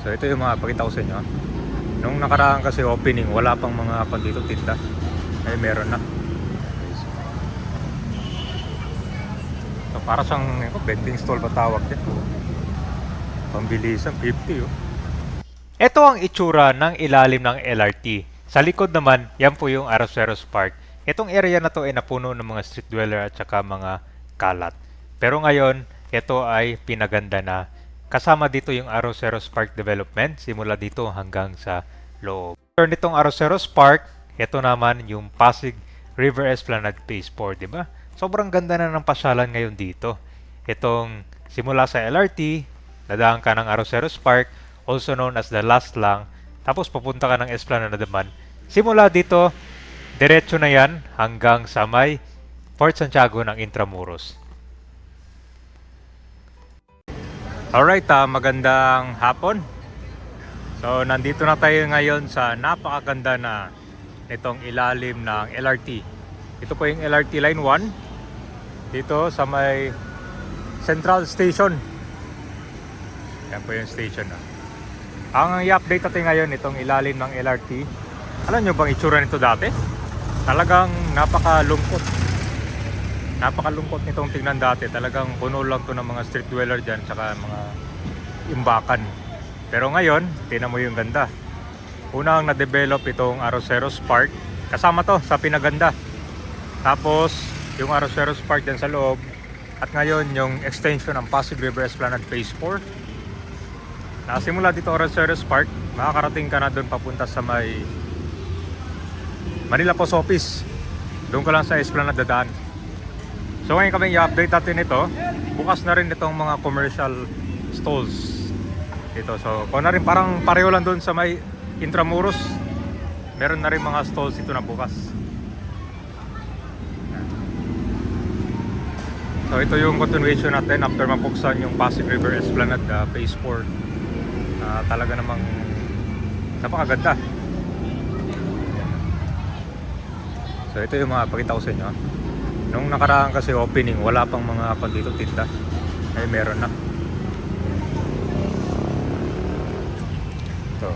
So ito yung mga pakita ko sa inyo. Nung nakaraan kasi opening, wala pang mga pan dito tinda. Ay meron na. So para siyang ako, vending stall ba tawag din. Pambilisan, 50 oh. Ito ang itsura ng ilalim ng LRT. Sa likod naman, yan po yung Arroceros Park. Itong area na to ay napuno ng mga street dweller at saka mga kalat. Pero ngayon, ito ay pinaganda na. Kasama dito yung Arroceros Park Development, simula dito hanggang sa loob. Turn nitong Arroceros Park, ito naman yung Pasig River Esplanade Phase 4, di ba? Sobrang ganda na ng pasyalan ngayon dito. Itong simula sa LRT, dadaan ka ng Arroceros Park, also known as the last lang, tapos papunta ka ng Esplanade naman. Simula dito, diretso na yan hanggang sa may Fort Santiago ng Intramuros. Alright, ah, magandang hapon. So, nandito na tayo ngayon sa napakaganda na nitong ilalim ng LRT. Ito po yung LRT Line 1. Dito sa may Central Station. Yan po yung station. ah. Ang i-update natin ngayon itong ilalim ng LRT. Alam nyo bang itsura nito dati? Talagang napakalungkot. Napakalungkot nitong tingnan dati. Talagang puno lang to ng mga street dweller dyan tsaka mga imbakan. Pero ngayon, tinan mo yung ganda. Unang na-develop itong Arroceros Park. Kasama to sa pinaganda. Tapos, yung Arroceros Park dyan sa loob. At ngayon, yung extension ng Pasig River Esplanade Phase 4. Nakasimula dito Arroceros Park. Makakarating ka na doon papunta sa may Manila Post Office. Doon ka lang sa Esplanade dadaan. So ngayon kami i-update natin ito. Bukas na rin itong mga commercial stalls dito. So kung na rin parang pareho lang doon sa may Intramuros. Meron na rin mga stalls dito na bukas. So ito yung continuation natin after mapuksan yung Pasig River Esplanade uh, Phase 4. Ah, talaga namang napakaganda. So ito yung mga pakita ko sa inyo. Nung nakaraan kasi opening, wala pang mga pan dito tinda. Ay meron na. Ito.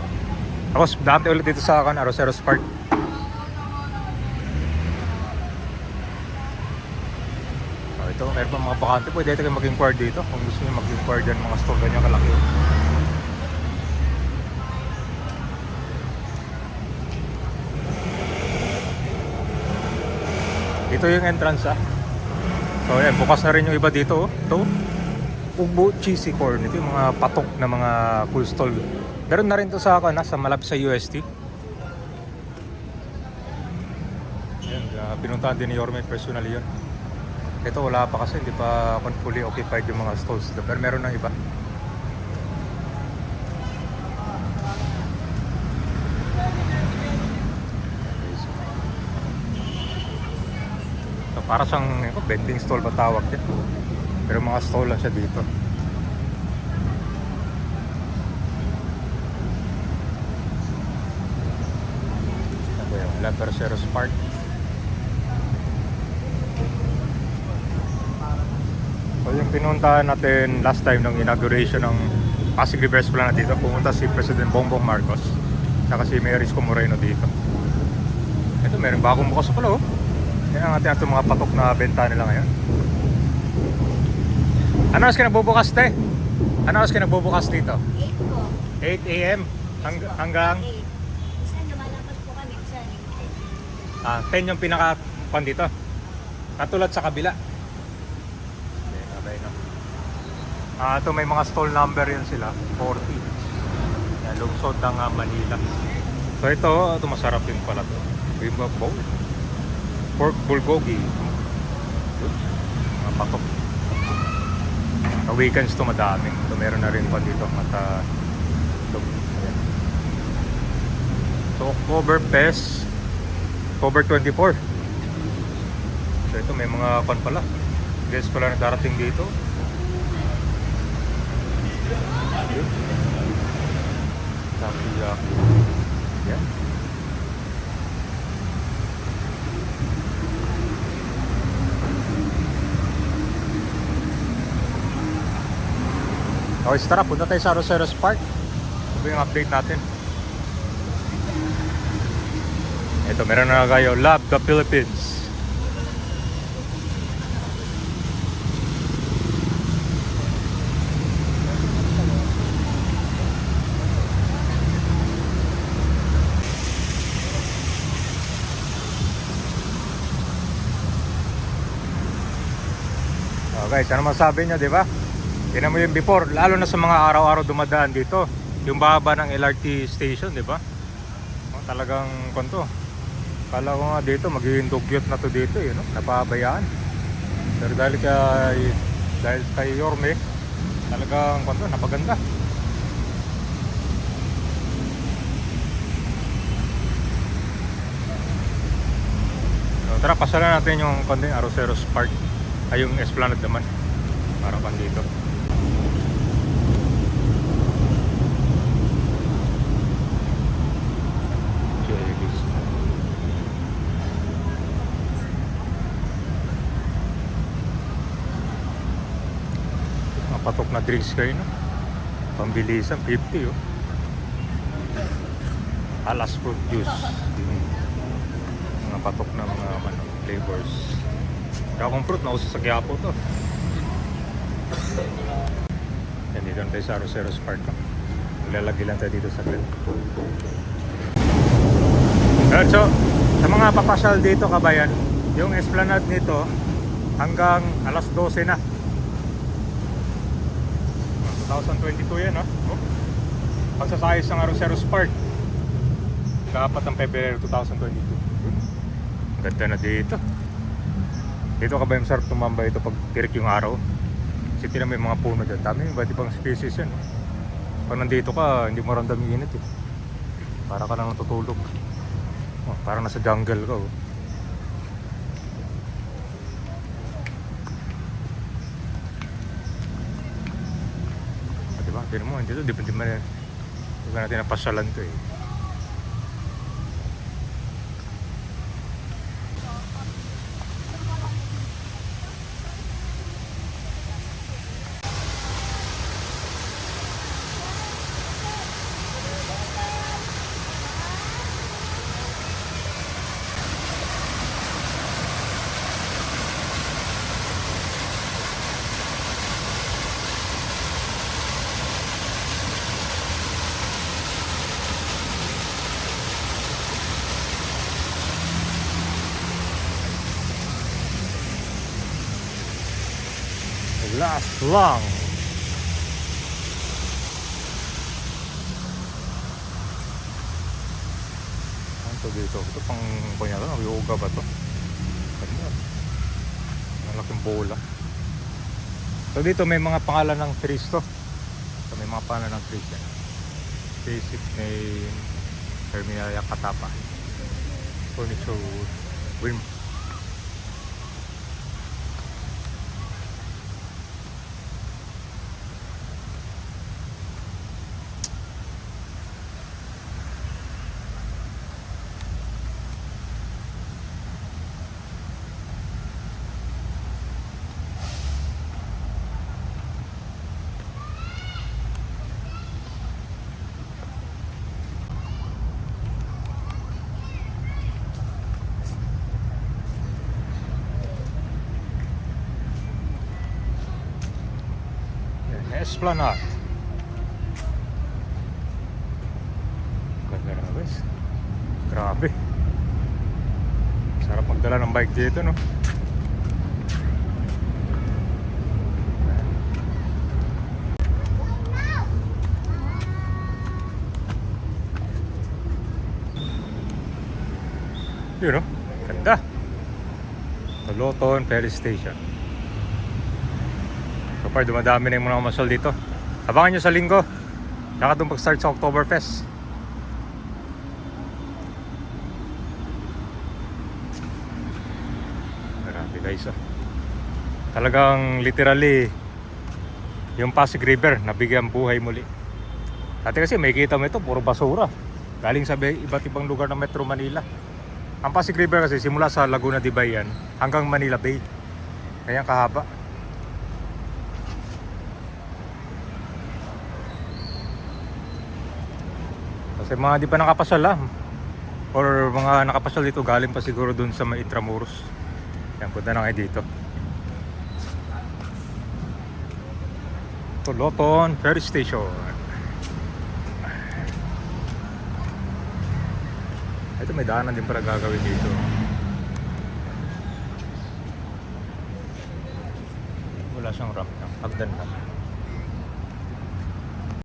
Tapos dati ulit dito sa akin, Arroceros Park. Oh, ito, meron pa mga bakante. Pwede ito kayo mag-inquire dito. Kung gusto niyo mag-inquire dyan, mga store ganyan kalaki. Ito yung entrance ah. So yan, bukas na rin yung iba dito. oh. Ito, Ugbo Cheesy Corn. Ito yung mga patok na mga food stall. Meron na rin to sa ah, sa malapit sa UST. Yan, uh, pinuntahan din ni Yorme personally yun. Ito wala pa kasi, hindi pa fully occupied yung mga stalls. Pero meron ng iba. So, para siyang ako, vending stall ba tawag din. Pero mga stall lang siya dito. Ano ba? La Terceros Park. So yung pinuntahan natin last time ng inauguration ng Pasig River Esplanade dito, pumunta si President Bongbong Marcos. Saka si Mayor Isko Moreno dito. Ito, meron bagong bukas pala oh. Yan ang ating ating mga patok na benta nila ngayon. Ano oras ka nagbubukas, te? Ano oras ka nagbubukas dito? 8 po. 8 a.m. hang- hanggang 8. Minsan lumalabas po kami, minsan hindi. ah, 10 yung pinaka pan dito. Katulad sa kabila. Okay, okay, no? Ah, ito may mga stall number yun sila, 40. Yan, lungsod ng ah, Manila. So ito, ito masarap din pala to. Bimba bowl. Pork bulgogi. Yun. Mga patok. Sa weekends to madami. So meron na rin pa dito at. Ayan. So October Fest October 24 So ito may mga pan pala Guys pala na darating dito Yun. Takoyaki Yan Okay, tara, punta tayo sa Roseros Park. ba yung update natin? Ito, meron na kayo. Love the Philippines. Oh, guys, ano masabi nyo, di ba? Tingnan mo yung before, lalo na sa mga araw-araw dumadaan dito. Yung baba ng LRT station, di ba? Oh, talagang konto. Kala ko nga dito, magiging dugyot na to dito, eh, no? Napabayaan. Pero dahil kay, dahil kay Yorme, talagang konto, napaganda. Tara, pasalan natin yung konting Aroseros Park. Ay, yung Esplanade naman. Para pan dito. Mga patok na drinks kayo, no? Pambilisan, 50, oh. Alas fruit juice. Yung mga patok na mga ano, flavors. Kaya kung fruit, nauso sa Quiapo to. Yan, dito tayo sa Roseros Park. No? Maglalagay lang tayo dito sa grill. Alright, so, sa mga papasyal dito, kabayan, yung esplanade nito, hanggang alas 12 na. 2022 yan, ha? Oh. Pagsasayos ng Roseros Park. Dapat ng Pebrero 2022. Ang Ganda na dito. Dito ka ba yung sarap tumambay ito pag tirik yung araw? Kasi tinan yung mga puno dyan. Dami yung iba't ibang species yan. Pag nandito ka, hindi mo ramdam yung init eh. Para ka lang natutulog. Oh, parang nasa jungle ka oh. Diba? Tinan mo, dito, di ba, di di ba natin napasyalan to eh. Last long. Ano to dito? Ito pang kanya to, yoga ba to? Ganda. Malaking bola. So dito may mga pangalan ng trees. So may mga pangalan ng trees yan. Basic name, Terminalia Katapa. Furniture wood. Wind Yan, Esplanade. Ganda na guys. Grabe. Sarap magdala ng bike dito no. Yun no. Ganda. Toloton Ferry Station. Far, dumadami na yung mga masal dito. Abangan nyo sa linggo. Saka doon pag-start sa Oktoberfest. Grabe guys oh. Talagang literally yung Pasig River nabigyan buhay muli. Dati kasi may kita mo ito, puro basura. Galing sa iba't ibang lugar ng Metro Manila. Ang Pasig River kasi simula sa Laguna de Bayan hanggang Manila Bay. Kaya kahaba. Kasi mga di pa nakapasal ah. Or mga nakapasal dito galing pa siguro dun sa may Intramuros. Yan, punta na kayo dito. Toloton Ferry Station. Ito may daanan din para gagawin dito. Wala siyang ramp. Hagdan lang.